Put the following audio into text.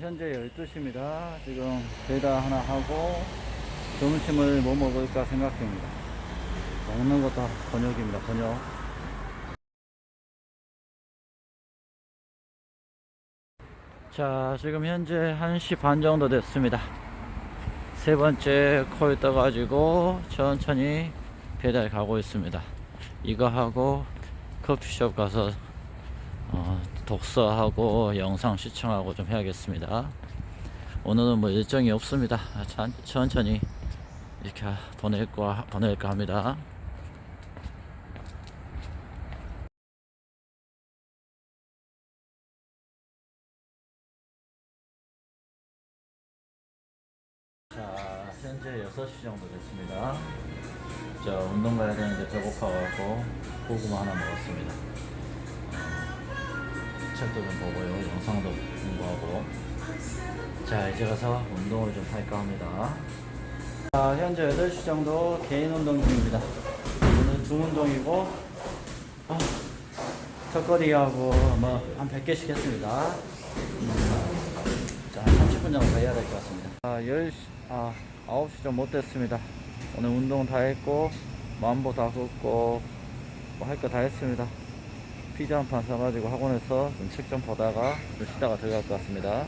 현재 12시입니다. 지금 배달 하나 하고 점심을 뭐 먹을까 생각 중입니다. 먹는 것도 번역입니다. 번역. 자, 지금 현재 1시 반 정도 됐습니다. 세 번째 코에 떠가지고 천천히 배달 가고 있습니다. 이거 하고 커피숍 가서 어, 독서하고 영상 시청하고 좀 해야겠습니다. 오늘은 뭐 일정이 없습니다. 아, 천, 천천히 이렇게 보낼까, 보낼까 합니다. 자, 현재 6시 정도 됐습니다. 자, 운동 가야 되는데 배고파갖고 고구마 하나 먹었습니다. 책도 좀 보고요. 영상도 공부하고. 자, 이제 가서 운동을 좀 할까 합니다. 자, 현재 8시 정도 개인 운동 중입니다. 오늘 두 운동이고, 어, 턱걸이하고 뭐한 100개씩 했습니다. 음, 자, 한 30분 정도 해야 될 것 같습니다. 아, 10시, 아, 9시 좀 못 됐습니다. 오늘 운동 다 했고, 만보 다 긋고, 뭐 할 거 다 했습니다. 피자 한 판 사가지고 학원에서 좀책좀 보다가 좀 쉬다가 들어갈 것 같습니다.